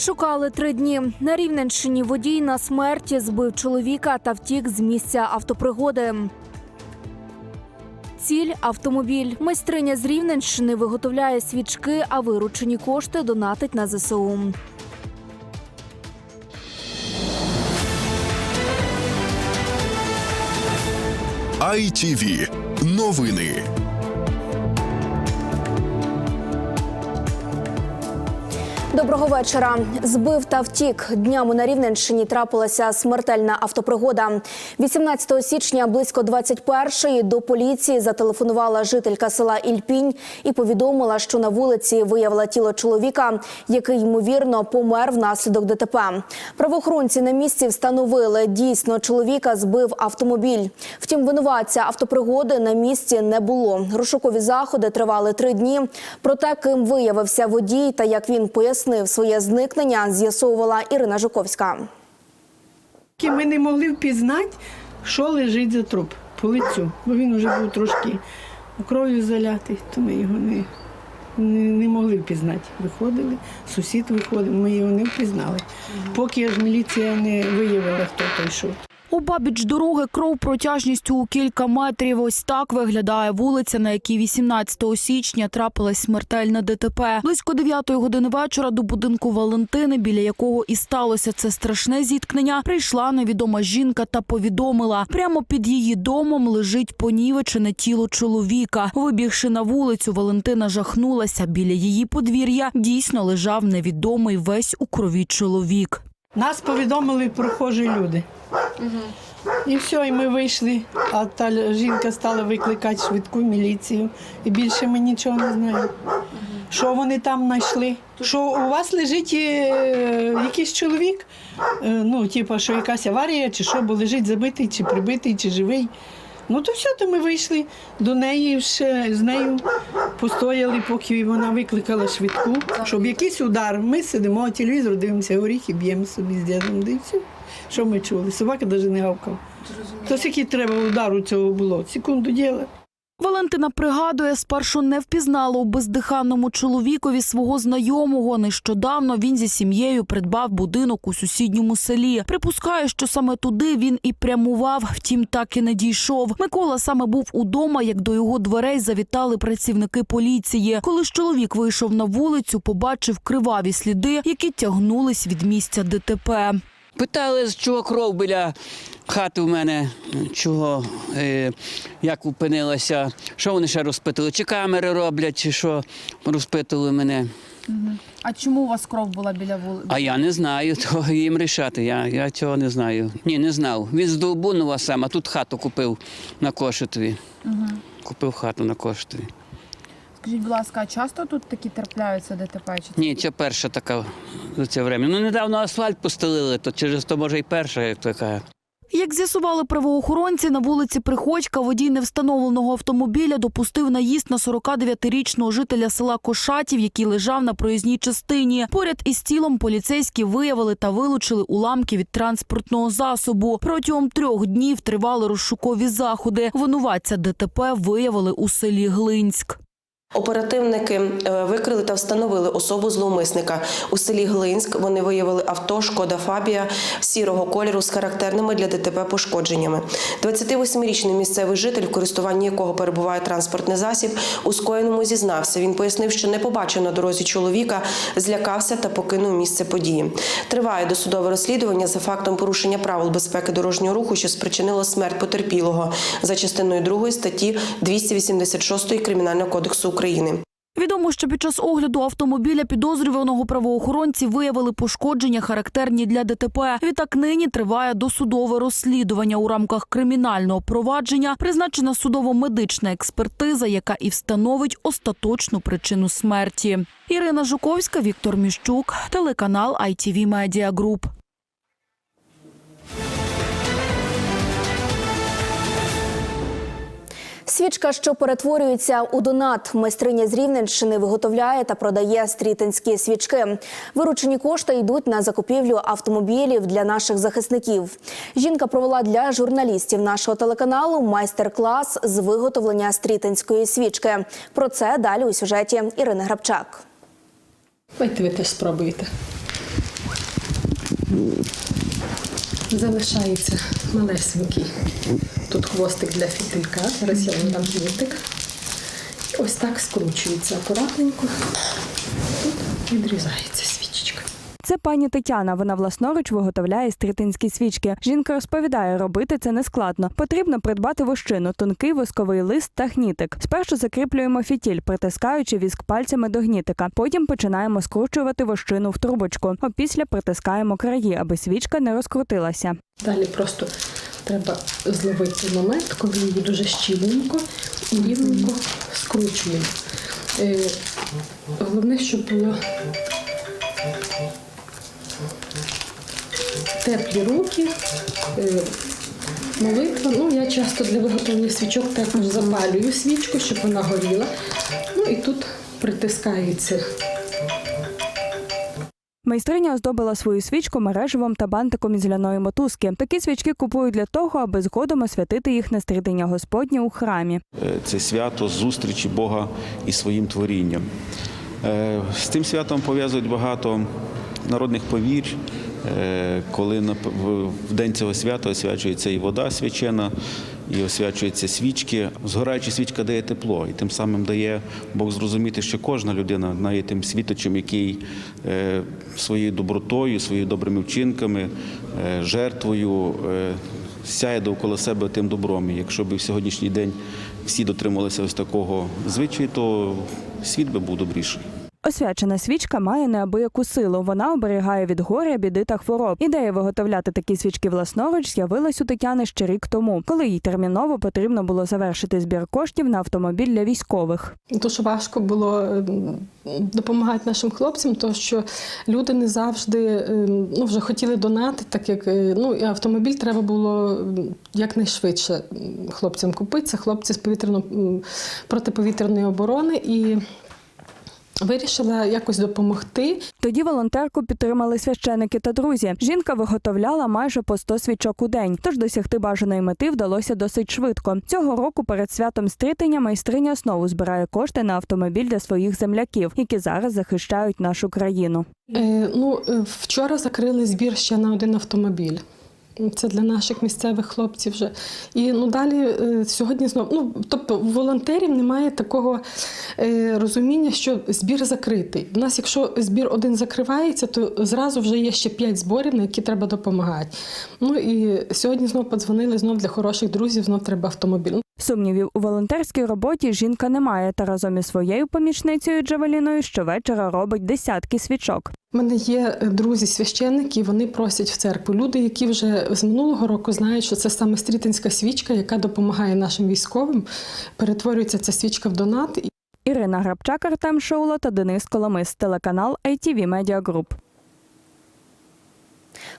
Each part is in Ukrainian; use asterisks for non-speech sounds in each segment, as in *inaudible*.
Шукали три дні. На Рівненщині водій на смерті збив чоловіка та втік з місця автопригоди. Ціль автомобіль. Майстриня з Рівненщини виготовляє свічки, а виручені кошти донатить на ЗСУ. ITV. Новини. Доброго вечора. Збив та втік. Днями на Рівненщині трапилася смертельна автопригода. 18 січня близько 21-ї до поліції зателефонувала жителька села Ільпінь і повідомила, що на вулиці виявила тіло чоловіка, який ймовірно помер внаслідок ДТП. Правоохоронці на місці встановили дійсно чоловіка збив автомобіль. Втім, винуватця автопригоди на місці не було. Розшукові заходи тривали три дні. Про те, ким виявився водій та як він пояснив своє зникнення, з'ясовувала Ірина Жуковська. Ми не могли впізнати, що лежить за труп по лицю, бо він вже був трошки кров'ю залятий, то ми його не, не, могли впізнати. Виходили, сусід виходив, ми його не впізнали. Поки аж міліція не виявила, хто той йшов. Обабіч дороги кров протяжністю у кілька метрів. Ось так виглядає вулиця, на якій 18 січня трапилась смертельна ДТП. Близько 9 години вечора до будинку Валентини, біля якого і сталося це страшне зіткнення, прийшла невідома жінка та повідомила, прямо під її домом лежить понівечене тіло чоловіка. Вибігши на вулицю, Валентина жахнулася. Біля її подвір'я дійсно лежав невідомий весь у крові чоловік. Нас повідомили прохожі люди. І все, і ми вийшли, а та жінка стала викликати швидку міліцію. І більше ми нічого не знаємо. Що вони там знайшли? Що у вас лежить е, якийсь чоловік? Е, ну, типу, що якась аварія, чи що, бо лежить забитий, чи прибитий, чи живий. Ну то все, то ми вийшли до неї, ще з нею постояли, поки вона викликала швидку, щоб якийсь удар. Ми сидимо, телевізор дивимося, горіхи б'ємо собі з дідом, Дивіться. Що ми чули? Собака навіть не гавкала. То скільки треба удару цього було? Секунду діла. Валентина пригадує, спершу не впізнала у бездиханному чоловікові свого знайомого. Нещодавно він зі сім'єю придбав будинок у сусідньому селі. Припускає, що саме туди він і прямував, втім так і не дійшов. Микола саме був удома, як до його дверей завітали працівники поліції. Коли ж чоловік вийшов на вулицю, побачив криваві сліди, які тягнулись від місця ДТП. Питали, з чого кров біля хати в мене, чого, е, як опинилася, що вони ще розпитували, чи камери роблять, чи що розпитували мене. А чому у вас кров була біля вулиці? А я не знаю, то їм рішати. Я, я цього не знаю. Ні, не знав. Він з Довбунова сам, а тут хату купив на Кошетові. Купив хату на Кошетові. Скажіть, будь ласка, а часто тут такі трапляються ДТП? Чи Ні, це перша така за це время. Ну, недавно асфальт постелили, то через то може і перша як така. Як з'ясували правоохоронці, на вулиці Приходька водій невстановленого автомобіля допустив наїзд на 49-річного жителя села Кошатів, який лежав на проїзній частині. Поряд із тілом поліцейські виявили та вилучили уламки від транспортного засобу. Протягом трьох днів тривали розшукові заходи. Винуватця ДТП виявили у селі Глинськ. Оперативники е, викрили та встановили особу зловмисника у селі Глинськ. Вони виявили авто Шкода Фабія сірого кольору з характерними для ДТП пошкодженнями. 28-річний місцевий житель, в користуванні якого перебуває транспортний засіб, у скоєному зізнався. Він пояснив, що не побачив на дорозі чоловіка, злякався та покинув місце події. Триває досудове розслідування за фактом порушення правил безпеки дорожнього руху, що спричинило смерть потерпілого за частиною 2 статті 286 Кримінального кодексу України. Відомо, що під час огляду автомобіля підозрюваного правоохоронці виявили пошкодження, характерні для ДТП. Відтак нині триває досудове розслідування у рамках кримінального провадження. Призначена судово-медична експертиза, яка і встановить остаточну причину смерті. Ірина Жуковська, Віктор Міщук, телеканал ITV Media Group. Свічка, що перетворюється у донат, майстриня з Рівненщини виготовляє та продає стрітинські свічки. Виручені кошти йдуть на закупівлю автомобілів для наших захисників. Жінка провела для журналістів нашого телеканалу майстер-клас з виготовлення стрітинської свічки. Про це далі у сюжеті Ірини Грабчак. Давайте ви теж спробуєте. Залишається малесенький. Тут хвостик для фітилька. Зараз я вам дам хвостик. Ось так скручується акуратненько. Тут відрізається свічечка. Це пані Тетяна. Вона власноруч виготовляє стрітинські свічки. Жінка розповідає, робити це не складно. Потрібно придбати вощину, тонкий восковий лист та гнітик. Спершу закріплюємо фітіль, притискаючи віск пальцями до гнітика. Потім починаємо скручувати вощину в трубочку. Опісля притискаємо краї, аби свічка не розкрутилася. Далі просто треба зловити момент, коли її дуже щільненько і рівненько скручуємо. Е, Головне, щоб було теплі руки, е, молитва. Ну, я часто для виготовлення свічок також запалюю свічку, щоб вона горіла. Ну і тут притискається Майстриня оздобила свою свічку мереживом та бантиком із ляної мотузки. Такі свічки купують для того, аби згодом освятити їх на стрітення Господнє у храмі. Е, це свято зустрічі Бога і своїм творінням. Е, З цим святом пов'язують багато народних повірь. Е, Коли в- день цього свята освячується і вода свячена, і освячуються свічки. Згораюча свічка дає тепло, і тим самим дає Бог зрозуміти, що кожна людина навіть тим світочем, який е, своєю добротою, своїми добрими вчинками, е, жертвою сяє довкола себе тим добром. І якщо б в сьогоднішній день всі дотрималися ось такого звичаю, то світ би був добріший. Освячена свічка має неабияку силу. Вона оберігає від горя, біди та хвороб. Ідея виготовляти такі свічки власноруч з'явилась у Тетяни ще рік тому, коли їй терміново потрібно було завершити збір коштів на автомобіль для військових. Дуже важко було е, допомагати нашим хлопцям, тому що люди не завжди е, ну, вже хотіли донати, так як е, ну, і автомобіль треба було якнайшвидше хлопцям купити. Це хлопці з повітряно протиповітряної оборони і вирішила якось допомогти. Тоді волонтерку підтримали священики та друзі. Жінка виготовляла майже по 100 свічок у день, тож досягти бажаної мети вдалося досить швидко. Цього року перед святом стрітення майстриня знову збирає кошти на автомобіль для своїх земляків, які зараз захищають нашу країну. Е, ну, е, вчора закрили збір ще на один автомобіль. Це для наших місцевих хлопців вже. І ну далі е, сьогодні знову. Ну тобто, волонтерів немає такого е, розуміння, що збір закритий. У нас, якщо збір один закривається, то зразу вже є ще п'ять зборів, на які треба допомагати. Ну і сьогодні знов подзвонили знов для хороших друзів, знов треба автомобіль. Сумнівів у волонтерській роботі жінка не має та разом із своєю помічницею Джавеліною щовечора робить десятки свічок. У мене є е, друзі священники, вони просять в церкву. Люди, які вже з минулого року знають, що це саме стрітинська свічка, яка допомагає нашим військовим. Перетворюється ця свічка в донат. Ірина Грабчак, Артем Шоула та Денис Коломис, телеканал ITV Media Group.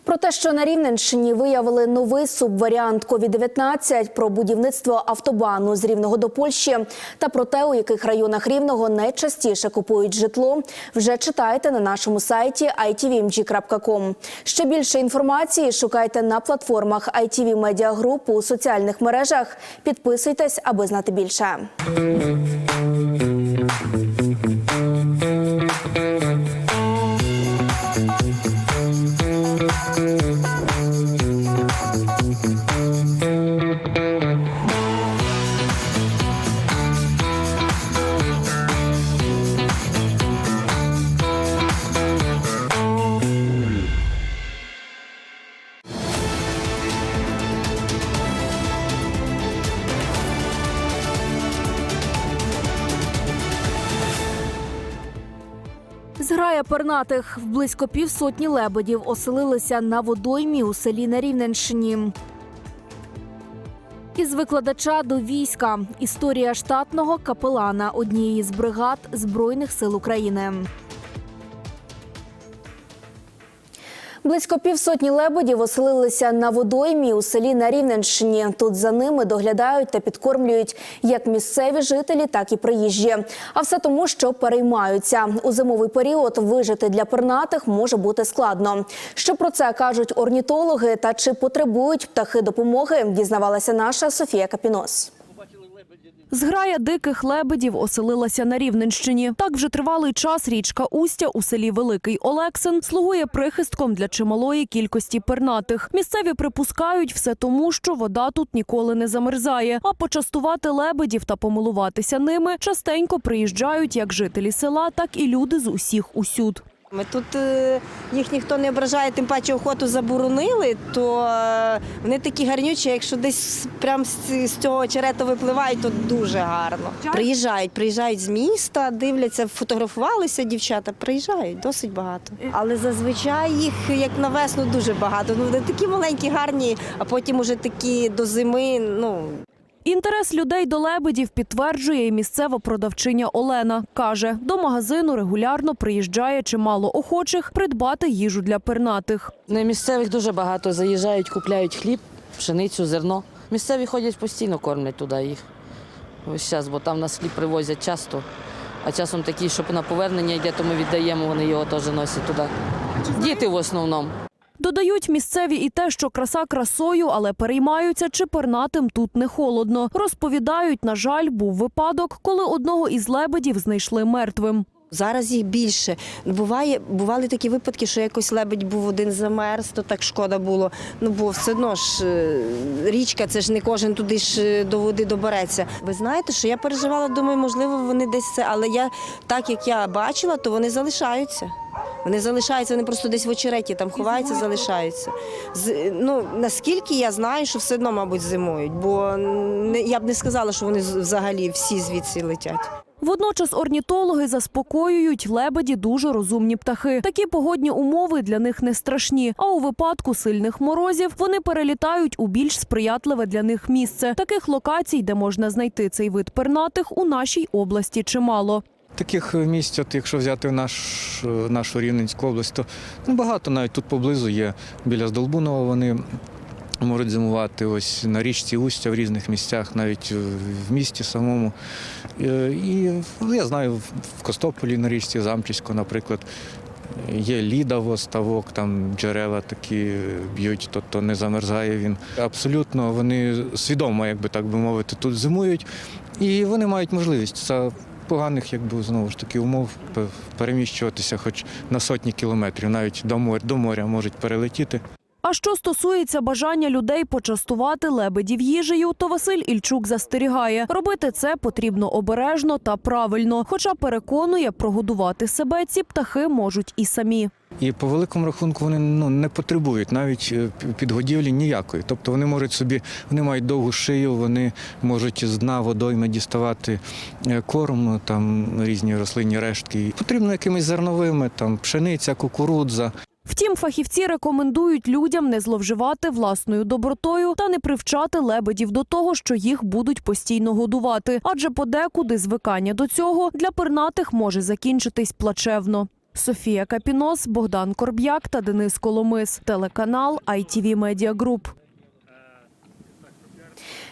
Про те, що на Рівненщині виявили новий субваріант COVID-19, про будівництво автобану з Рівного до Польщі та про те, у яких районах Рівного найчастіше купують житло, вже читайте на нашому сайті itvmg.com. Ще більше інформації шукайте на платформах ITV Media Group у соціальних мережах. Підписуйтесь, аби знати більше. В близько півсотні лебедів оселилися на водоймі у селі на Рівненщині. Із викладача до війська історія штатного капелана однієї з бригад Збройних сил України. Близько півсотні лебедів оселилися на водоймі у селі на Рівненщині. Тут за ними доглядають та підкормлюють як місцеві жителі, так і приїжджі. А все тому, що переймаються у зимовий період. Вижити для пернатих може бути складно. Що про це кажуть орнітологи та чи потребують птахи допомоги? Дізнавалася наша Софія Капінос. Зграя диких лебедів оселилася на Рівненщині. Так вже тривалий час річка Устя у селі Великий Олексин слугує прихистком для чималої кількості пернатих. Місцеві припускають все тому, що вода тут ніколи не замерзає. А почастувати лебедів та помилуватися ними частенько приїжджають як жителі села, так і люди з усіх усюд. Ми Тут е, їх ніхто не ображає, тим паче охоту заборонили, то е, вони такі гарнючі, якщо десь прям з, цього очерета випливають, то дуже гарно. Приїжджають, приїжджають з міста, дивляться, фотографувалися дівчата, приїжджають досить багато. Але зазвичай їх як на весну дуже багато. Ну вони такі маленькі, гарні, а потім уже такі до зими. Ну Інтерес людей до лебедів підтверджує і місцева продавчиня Олена. Каже, до магазину регулярно приїжджає чимало охочих придбати їжу для пернатих. Не місцевих дуже багато заїжджають, купляють хліб, пшеницю, зерно. Місцеві ходять постійно, кормлять туди їх. Ось час, бо там нас хліб привозять часто. А часом такі, щоб на повернення йде, то ми віддаємо, вони його теж носять туди. Діти в основному. Додають місцеві і те, що краса красою, але переймаються, чи пернатим тут не холодно. Розповідають, на жаль, був випадок, коли одного із лебедів знайшли мертвим. Зараз їх більше. Буває, бували такі випадки, що якось лебедь був один замерз, то так шкода було. Ну бо все одно ж е, річка, це ж не кожен туди ж е, до води добереться. Ви знаєте, що я переживала, думаю, можливо, вони десь це, але я так як я бачила, то вони залишаються. Вони залишаються, вони просто десь в очереті там ховаються, залишаються. З, ну, наскільки я знаю, що все одно, мабуть, зимують, бо не, я б не сказала, що вони з- взагалі всі звідси летять. Водночас орнітологи заспокоюють, лебеді дуже розумні птахи. Такі погодні умови для них не страшні. А у випадку сильних морозів вони перелітають у більш сприятливе для них місце. Таких локацій, де можна знайти цей вид пернатих, у нашій області чимало. Таких місць, от якщо взяти наш, нашу Рівненську область, то ну, багато навіть тут поблизу є біля Здолбунова. Вони можуть зимувати ось на річці Устя в різних місцях, навіть в місті самому. Е, І ну, я знаю, в Костополі на річці Замчиську, наприклад, є лідово, ставок, там джерела такі б'ють, тобто не замерзає він. Абсолютно вони свідомо, якби так би мовити, тут зимують, і вони мають можливість за поганих, якби знову ж таки, умов переміщуватися хоч на сотні кілометрів, навіть до моря, до моря можуть перелетіти. А що стосується бажання людей почастувати лебедів їжею, то Василь Ільчук застерігає, робити це потрібно обережно та правильно. Хоча переконує, прогодувати себе ці птахи можуть і самі. І по великому рахунку вони ну, не потребують навіть е, підгодівлі ніякої. Тобто вони можуть собі, вони мають довгу шию, вони можуть з дна водойми діставати е, корм, там різні рослинні рештки. Потрібно якимись зерновими, там пшениця, кукурудза. Втім, фахівці рекомендують людям не зловживати власною добротою та не привчати лебедів до того, що їх будуть постійно годувати, адже подекуди звикання до цього для пернатих може закінчитись плачевно. Софія Капінос, Богдан Корб'як та Денис Коломис. Телеканал ITV Media Group.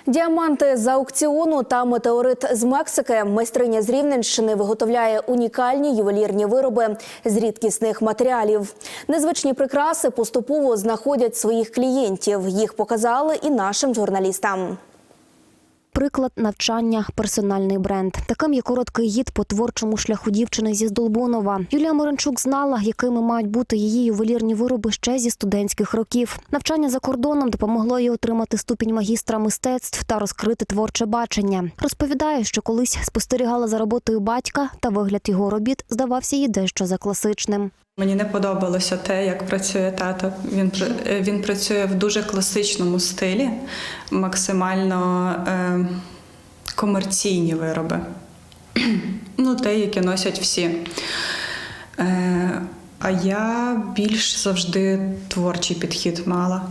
Діаманти з аукціону та метеорит з Мексики. Майстриня з Рівненщини виготовляє унікальні ювелірні вироби з рідкісних матеріалів. Незвичні прикраси поступово знаходять своїх клієнтів. Їх показали і нашим журналістам. Приклад навчання персональний бренд. Таким є короткий гід по творчому шляху дівчини зі Здолбунова. Юлія Моренчук знала, якими мають бути її ювелірні вироби ще зі студентських років. Навчання за кордоном допомогло їй отримати ступінь магістра мистецтв та розкрити творче бачення. Розповідає, що колись спостерігала за роботою батька, та вигляд його робіт здавався їй дещо за класичним. Мені не подобалося те, як працює тато. Він е, він працює в дуже класичному стилі, максимально е, комерційні вироби. *clears throat* ну, те, яке носять всі. Е, а я більш завжди творчий підхід мала.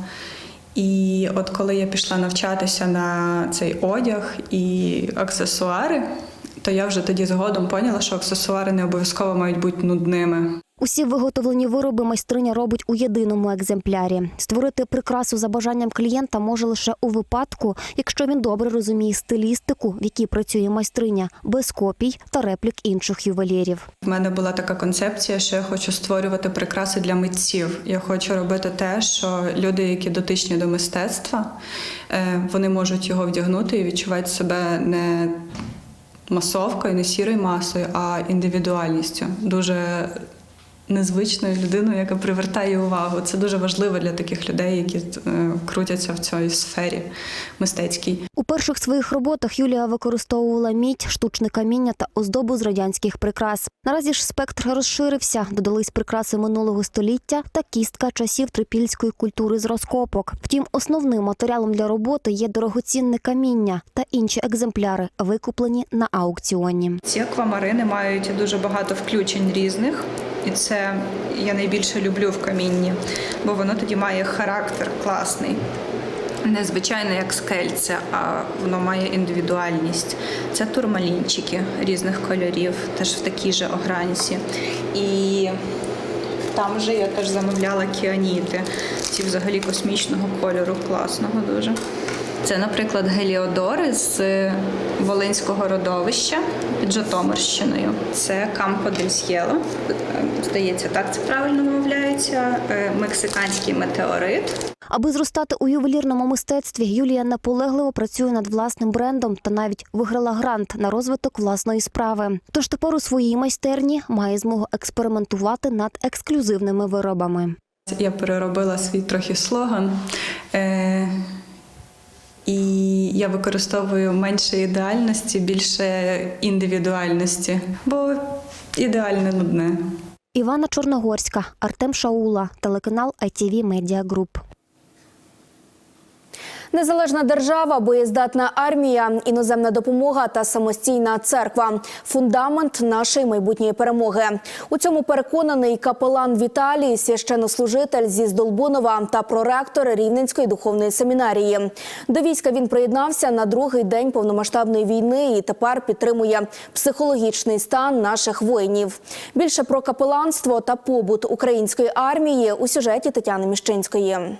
І от коли я пішла навчатися на цей одяг і аксесуари, то я вже тоді згодом поняла, що аксесуари не обов'язково мають бути нудними. Усі виготовлені вироби майстриня робить у єдиному екземплярі. Створити прикрасу за бажанням клієнта може лише у випадку, якщо він добре розуміє стилістику, в якій працює майстриня, без копій та реплік інших ювелірів. В мене була така концепція, що я хочу створювати прикраси для митців. Я хочу робити те, що люди, які дотичні до мистецтва, е, вони можуть його вдягнути і відчувати себе не масовкою, не сірою масою, а індивідуальністю. Дуже незвичною людиною, яка привертає увагу. Це дуже важливо для таких людей, які е, крутяться в цій сфері мистецькій. У перших своїх роботах Юлія використовувала мідь, штучне каміння та оздобу з радянських прикрас. Наразі ж спектр розширився, додались прикраси минулого століття та кістка часів трипільської культури з розкопок. Втім, основним матеріалом для роботи є дорогоцінне каміння та інші екземпляри, викуплені на аукціоні. Ці аквамарини мають дуже багато включень різних, і це я найбільше люблю в камінні, бо воно тоді має характер класний. Не звичайно як скельце, а воно має індивідуальність. Це турмалінчики різних кольорів, теж в такій же огранці. І там же я теж замовляла кіаніти, ці взагалі космічного кольору, класного дуже. Це, наприклад, геліодори з Волинського родовища під Житомирщиною. Це Кампо дель С'єло. Здається, так це правильно вимовляється. Е, Мексиканський метеорит. Аби зростати у ювелірному мистецтві, Юлія наполегливо працює над власним брендом та навіть виграла грант на розвиток власної справи. Тож тепер у своїй майстерні має змогу експериментувати над ексклюзивними виробами. Я переробила свій трохи слоган. Я використовую менше ідеальності, більше індивідуальності, бо ідеальне нудне. Івана Чорногорська, Артем Шаула, телеканал ITV Media Group. Незалежна держава, боєздатна армія, іноземна допомога та самостійна церква фундамент нашої майбутньої перемоги. У цьому переконаний капелан Віталій, священнослужитель зі Здолбунова та проректор Рівненської духовної семінарії. До війська він приєднався на другий день повномасштабної війни і тепер підтримує психологічний стан наших воїнів. Більше про капеланство та побут української армії у сюжеті Тетяни Міщинської.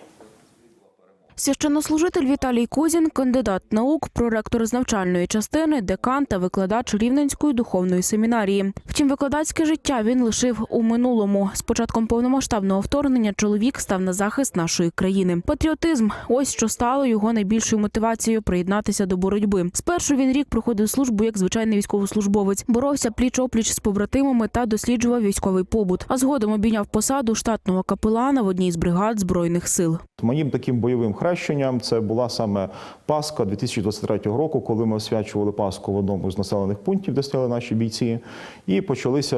Священнослужитель Віталій Кузін, кандидат наук, проректор з навчальної частини, декан та викладач Рівненської духовної семінарії. Втім, викладацьке життя він лишив у минулому. З початком повномасштабного вторгнення чоловік став на захист нашої країни. Патріотизм ось що стало його найбільшою мотивацією приєднатися до боротьби. Спершу він рік проходив службу як звичайний військовослужбовець, боровся пліч опліч з побратимами та досліджував військовий побут. А згодом обійняв посаду штатного капелана в одній з бригад збройних сил. Моїм таким бойовим хрещенням це була саме Пасха 2023 року, коли ми освячували Пасху в одному з населених пунктів, де стояли наші бійці, і почалися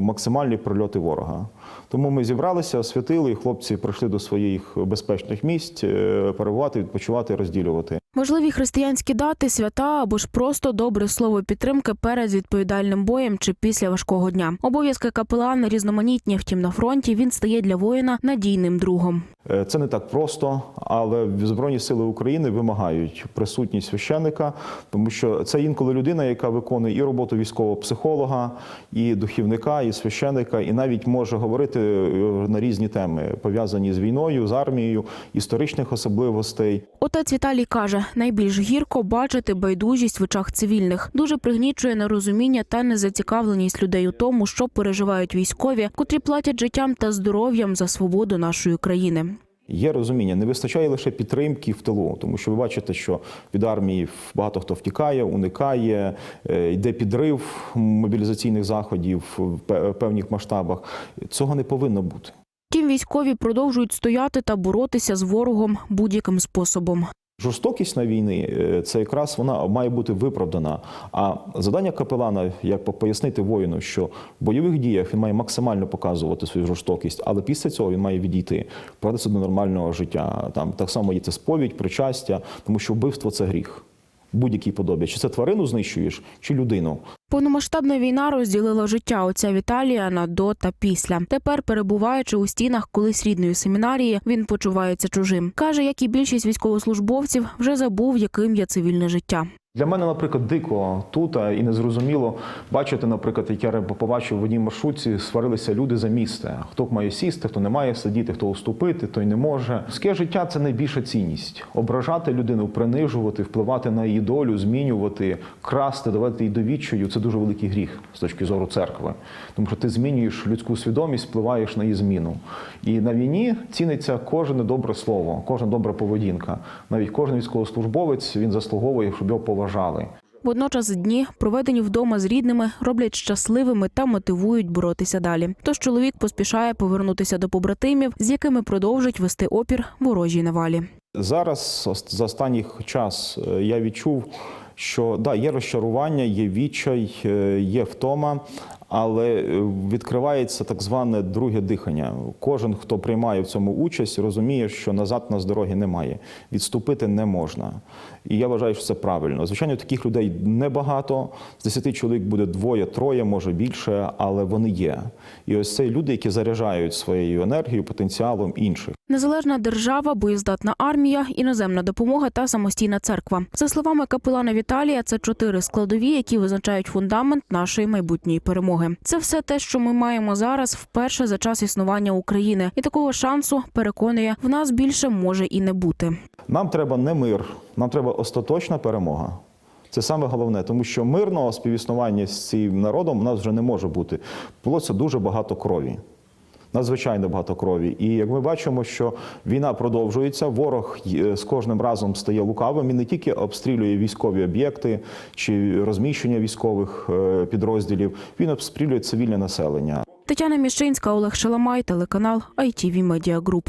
максимальні прильоти ворога. Тому ми зібралися, освятили, і хлопці прийшли до своїх безпечних місць е, перебувати, відпочивати, розділювати. Важливі християнські дати, свята або ж просто добре слово підтримки перед відповідальним боєм чи після важкого дня. Обов'язки капелана різноманітні, втім на фронті він стає для воїна надійним другом. Е, Це не так просто, але Збройні сили України вимагають присутність священника, тому що це інколи людина, яка виконує і роботу військового психолога, і духівника, і священика, і навіть може говорити е, на різні теми, пов'язані з війною, з армією, історичних особливостей. Отець Віталій каже, найбільш гірко бачити байдужість в очах цивільних. Дуже пригнічує нерозуміння та незацікавленість людей у тому, що переживають військові, котрі платять життям та здоров'ям за свободу нашої країни. Є розуміння, не вистачає лише підтримки в тилу, тому що ви бачите, що від армії багато хто втікає, уникає, е, йде підрив мобілізаційних заходів в певних масштабах. Цього не повинно бути. Тім військові продовжують стояти та боротися з ворогом будь-яким способом. Жорстокість на війни е, це якраз вона має бути виправдана. А завдання капелана, як пояснити воїну, що в бойових діях він має максимально показувати свою жорстокість, але після цього він має відійти, повернутися до нормального життя. Там так само є це сповідь, причастя, тому що вбивство це гріх. Будь-якій подобі. Чи це тварину знищуєш, чи людину. Повномасштабна війна розділила життя отця Віталія на до та після. Тепер, перебуваючи у стінах колись рідної семінарії, він почувається чужим. каже, як і більшість військовослужбовців, вже забув, яким є цивільне життя. Для мене, наприклад, дико тут і незрозуміло бачити, наприклад, як я побачив в одній маршрутці, сварилися люди за місце. Хто має сісти, хто не має сидіти, хто уступити, той не може. Людське життя це найбільша цінність. Ображати людину, принижувати, впливати на її долю, змінювати, красти, давати їй довідчою це дуже великий гріх з точки зору церкви. Тому що ти змінюєш людську свідомість, впливаєш на її зміну. І на війні ціниться кожне добре слово, кожна добра поведінка. Навіть кожен військовослужбовець він заслуговує, щоб його поважали. Водночас дні, проведені вдома з рідними, роблять щасливими та мотивують боротися далі. Тож чоловік поспішає повернутися до побратимів, з якими продовжить вести опір ворожій навалі. Зараз за останній час е, я відчув, що да, є розчарування, є відчай, е, є втома, але е, відкривається так зване друге дихання. Кожен, хто приймає в цьому участь, розуміє, що назад нас дороги немає. Відступити не можна. І я вважаю, що це правильно. Звичайно, таких людей небагато. З десяти чоловік буде двоє, троє, може більше, але вони є. І ось це люди, які заряджають своєю енергією, потенціалом інших. Незалежна держава, боєздатна армія, іноземна допомога та самостійна церква. За словами капелана Віталія, це чотири складові, які визначають фундамент нашої майбутньої перемоги. Це все те, що ми маємо зараз вперше за час існування України, і такого шансу переконує в нас більше може і не бути. Нам треба не мир, нам треба остаточна перемога. Це саме головне, тому що мирного співіснування з цим народом у нас вже не може бути. Було дуже багато крові. Надзвичайно багато крові. І як ми бачимо, що війна продовжується, ворог е, з кожним разом стає лукавим і не тільки обстрілює військові об'єкти чи розміщення військових е, підрозділів, він обстрілює цивільне населення. Тетяна Міщинська, Олег Шаламай, телеканал ITV Media Group.